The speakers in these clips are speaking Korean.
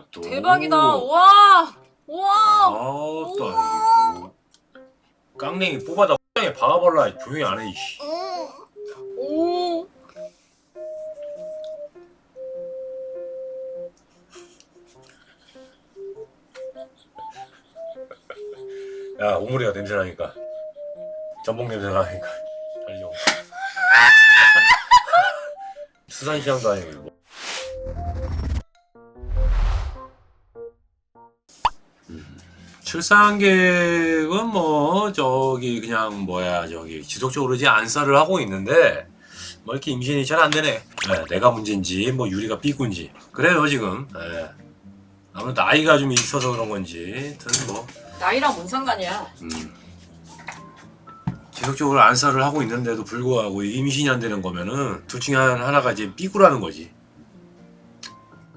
어, 또. 대박이다. 와. 와. 아따 이게 뭐. 깡냉이 뽑아다 X장에 박아발라 조용히 안 해. 이씨. 오. 야 오므리가 냄새 나니까 전복 냄새 나니까 달려. 수산시장도 아니고 뭐. 음, 출산 계획은 뭐 저기 그냥 뭐야 저기 지속적으로 이제 안사를 하고 있는데 뭐 이렇게 임신이 잘 안 되네. 네, 내가 문제인지 뭐 유리가 삐꾼지 그래요 지금. 네. 아무래도 나이가 좀 있어서 그런 건지 하여튼 뭐 나이랑 뭔 상관이야? 음. 지속적으로 안사를 하고 있는데도 불구하고 임신이 안 되는 거면은 둘 중에 한- 하나가 이제 삐꾸라는 거지.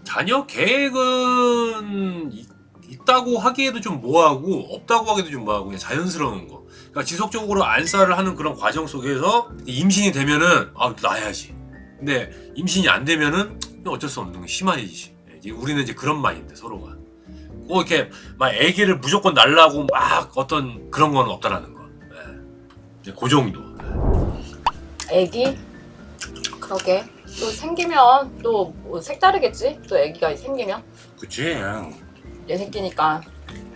자녀 계획은 있, 있다고 하기에도 좀 뭐하고 없다고 하기도 좀 뭐하고 그냥 자연스러운 거. 그러니까 지속적으로 안사를 하는 그런 과정 속에서 임신이 되면은 아 낳아야지. 근데 임신이 안 되면은 어쩔 수 없는 거 심한이지. 이제 우리는 이제 그런 마인드 서로가. 꼭 이렇게 막 애기를 무조건 날라고 막 어떤 그런 건 없다라는 거. 예. 이제 그 정도. 예. 애기? 그러게. 또 생기면 또 뭐 색다르겠지? 또 애기가 생기면? 그치. 내 새끼니까.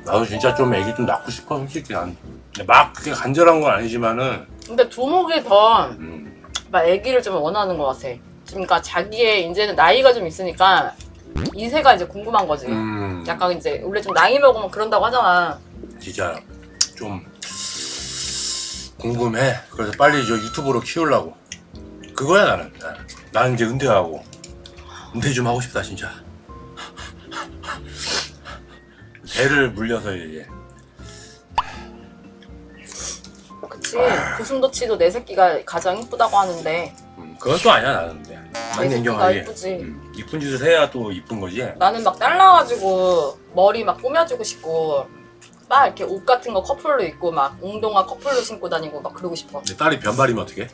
나도 진짜 좀 애기 좀 낳고 싶어 솔직히 난. 근데 막 그게 간절한 건 아니지만은. 근데 두목이 더 음, 막 애기를 좀 원하는 것 같아. 그러니까 자기의 이제는 나이가 좀 있으니까 이세가 이제 궁금한 거지. 음, 약간 이제 원래 좀 나이 먹으면 그런다고 하잖아. 진짜 좀 궁금해. 그래서 빨리 저 유튜브로 키우려고. 그거야 나는. 예. 나는 이제 은퇴하고 은퇴 좀 하고 싶다 진짜. 배를 물려서 이제. 그치. 고슴도치도 내 새끼가 가장 이쁘다고 하는데 음, 그건 또 아니야 나는 근데. 내 많이 새끼가 인정하지. 이쁘지. 음, 이쁜 짓을 해야 또 이쁜 거지. 나는 막 딸라가지고 머리 막 꾸며주고 싶고 막 이렇게 옷 같은 거 커플로 입고 막 운동화 커플로 신고 다니고 막 그러고 싶어. 내 딸이 변발이면 어떡해?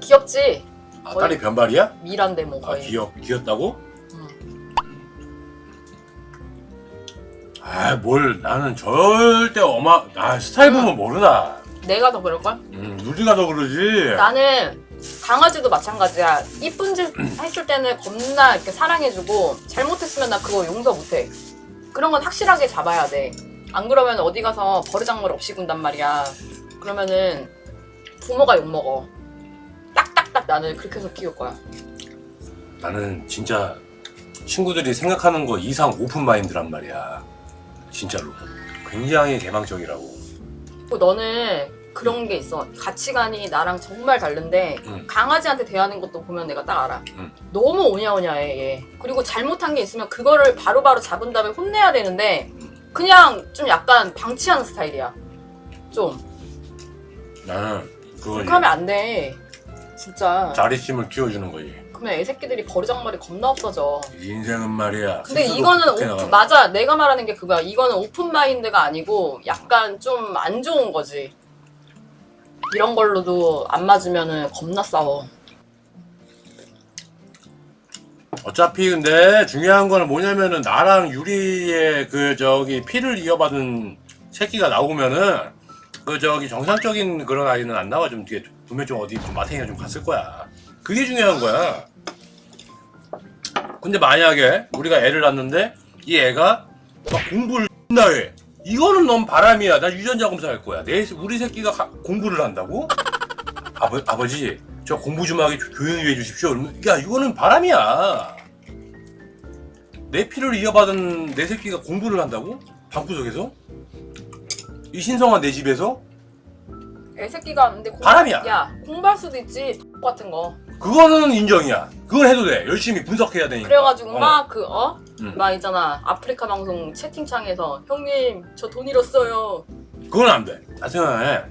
귀엽지? 아, 거의- 딸이 변발이야? 미란데 뭐 아, 거의. 귀엽, 귀엽다고? 아, 뭘, 나는 절대 어마, 아, 스타일 보면 모르나. 내가 더 그럴걸? 음, 누리가 더 그러지. 나는 강아지도 마찬가지야. 이쁜 짓 했을 때는 겁나 이렇게 사랑해주고 잘못했으면 나 그거 용서 못해. 그런 건 확실하게 잡아야 돼. 안 그러면 어디 가서 버르장머리 없이 군단 말이야. 그러면은 부모가 욕 먹어. 딱딱딱 나는 그렇게 해서 키울 거야. 나는 진짜 친구들이 생각하는 거 이상 오픈 마인드란 말이야. 진짜로. 굉장히 개방적이라고. 그리고 너는 그런 게 있어. 가치관이 나랑 정말 다른데 응. 강아지한테 대하는 것도 보면 내가 딱 알아. 응. 너무 오냐오냐해 얘. 그리고 잘못한 게 있으면 그거를 바로바로 잡은 다음에 혼내야 되는데 그냥 좀 약간 방치하는 스타일이야. 좀 나는 그걸 그렇게 하면 안 돼. 진짜. 자립심을 키워주는 거지. 그러면 애 새끼들이 버르장머리 겁나 없어져. 인생은 말이야. 근데 스스로 이거는 그렇게 오픈, 나가는 맞아. 내가 말하는 게 그거야. 이거는 오픈 마인드가 아니고 약간 좀 안 좋은 거지. 이런 걸로도 안 맞으면은 겁나 싸워. 어차피 근데 중요한 거는 뭐냐면은 나랑 유리의 그 저기 피를 이어받은 새끼가 나오면은 그 저기 정상적인 그런 아이는 안 나와 좀 뒤에 분명 좀 어디 좀 마탱이가 좀 갔을 거야. 그게 중요한 거야. 근데 만약에 우리가 애를 낳는데 이 애가 막 공부를 나 해. 이거는 넌 바람이야. 나 유전자 검사할 거야. 내 우리 새끼가 가- 공부를 한다고? 아버 아버지 저 공부 좀 하게 조- 조용히 해주십시오. 야 이거는 바람이야. 내 피를 이어받은 내 새끼가 공부를 한다고? 방구석에서? 이 신성한 내 집에서? 애 새끼가 근데 공... 바람이야. 야 공부할 수도 있지 같은 거. 그거는 인정이야. 그건 해도 돼. 열심히 분석해야 되니까. 그래가지고 어. 막그 어? 응. 막 있잖아 아프리카 방송 채팅창에서 형님 저 돈 잃었어요. 그건 안 돼. 나 생각해.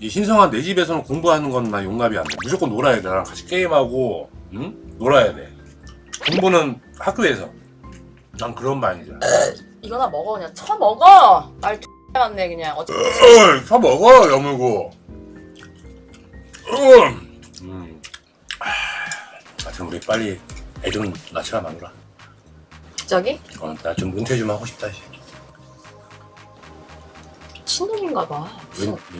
이 신성한 내 집에서는 공부하는 건 나 용납이 안 돼. 무조건 놀아야 돼. 나랑 같이 게임하고, 응? 놀아야 돼. 공부는 학교에서. 난 그런 마인드야. 이거나 먹어 그냥 쳐 먹어. 말 X같네 그냥. 어차피 어이, 사 먹어, 여물고. 음. 아, 하여튼 우리 빨리 애 좀 낳자 마누라. 갑자기? 어, 나 좀 은퇴 좀 하고 싶다. 씨. 친놈인가 봐.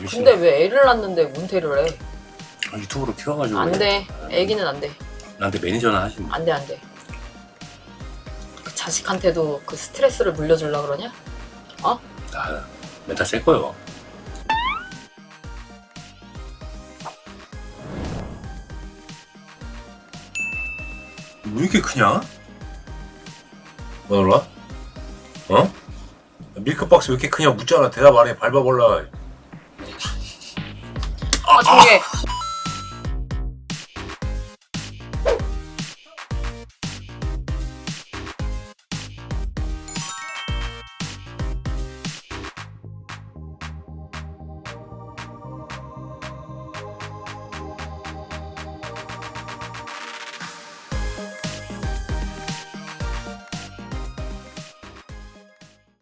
근데 왜 애를 낳는데 문태를 해? 아, 유튜브로 키워가지고. 안 돼. 애기는 안 돼. 나한테 매니저나 하지 뭐. 안 돼, 안 돼. 그 자식한테도 그 스트레스를 물려주려 그러냐? 나 멘탈 셀 거요. 왜 이렇게 크냐? 뭐라? 어? 밀크박스 왜 이렇게 크냐 묻잖아. 대답 안 해. 밟아볼라. 아, 저게